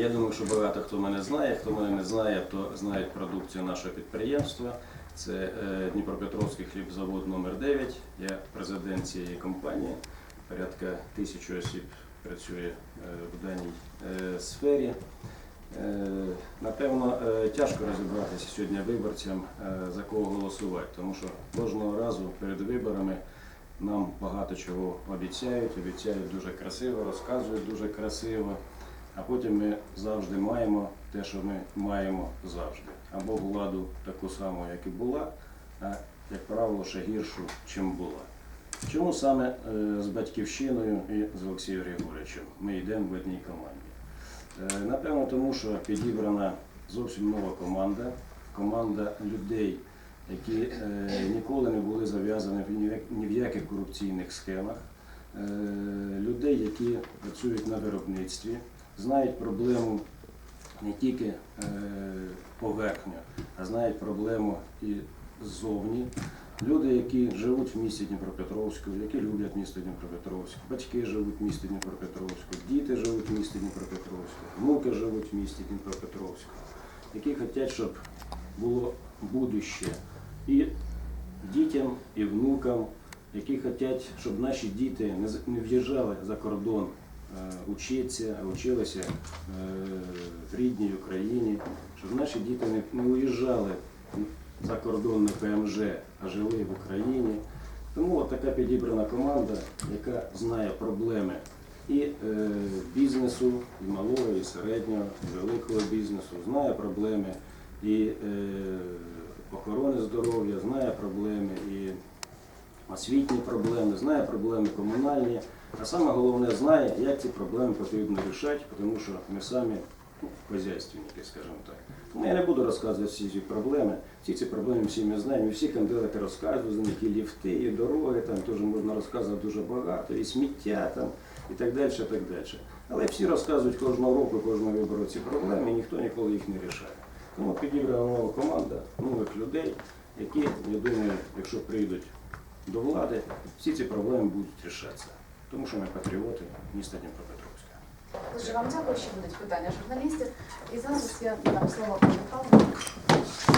Я думаю, що багато хто мене знає. Хто мене не знає, то знають продукцію нашого підприємства. Це е, Дніпропетровський хлібзавод номер 9 Я президент цієї компанії. Порядка тисячі осіб працює е, в даній е, сфері. Напевно, тяжко розібратися сьогодні виборцям, за кого голосувати, тому що кожного разу перед виборами нам багато чого обіцяють, обіцяють дуже красиво, розказують дуже красиво, а потім ми завжди маємо те, що ми маємо завжди. Або владу таку саму, як і була, а як правило, ще гіршу, чим була. Чому саме е, з батьківщиною і з Олексієм Григоровичем ми йдемо в одній команді? Е, Напевно, тому що підібрана зовсім нова команда, команда людей, які е, ніколи не були зав'язані ні в яких корупційних схемах, людей, які працюють на виробництві, знають проблему не тільки е, поверхню, а знають проблему і ззовні. Люди, які живуть в місті Дніпропетровську, які люблять місто Дніпропетровськ, батьки живуть в місті Дніпропетровську, діти живуть в місті Дніпропетровську, внуки живуть в місті Дніпропетровську, які хочуть, щоб було будуще і дітям, і внукам, які хочуть, щоб наші діти не в'їжджали за кордон е, учитися, а вчилися е, в рідній Україні, щоб наші діти не, уїжджали за кордон на ПМЖ, а жили в Україні. Тому от така підібрана команда, яка знає проблеми і е, бізнесу, і малого, і середнього, і великого бізнесу, знає проблеми і охорони здоров'я, знає проблеми і освітні проблеми, знає проблеми комунальні, а саме головне знає, як ці проблеми потрібно рішати, тому що ми самі ну, хазяйственники, скажімо так. Тому я не буду розказувати всі ці проблеми. Всі ці проблеми всі ми знаємо, всі кандидати розказують, за них і ліфти, і дороги, там теж можна розказувати дуже багато, і сміття там, і так далі, так далі. Але всі розказують кожного року, кожного вибору ці проблеми, і ніхто ніколи їх не рішає. Тому підібрана нова команда нових людей, які, я думаю, якщо прийдуть до влади, всі ці проблеми будуть рішатися. Тому що ми патріоти міста Дніпропетровська. Дуже вам дякую, що будуть питання журналістів. І зараз я дам слово пану Павлу.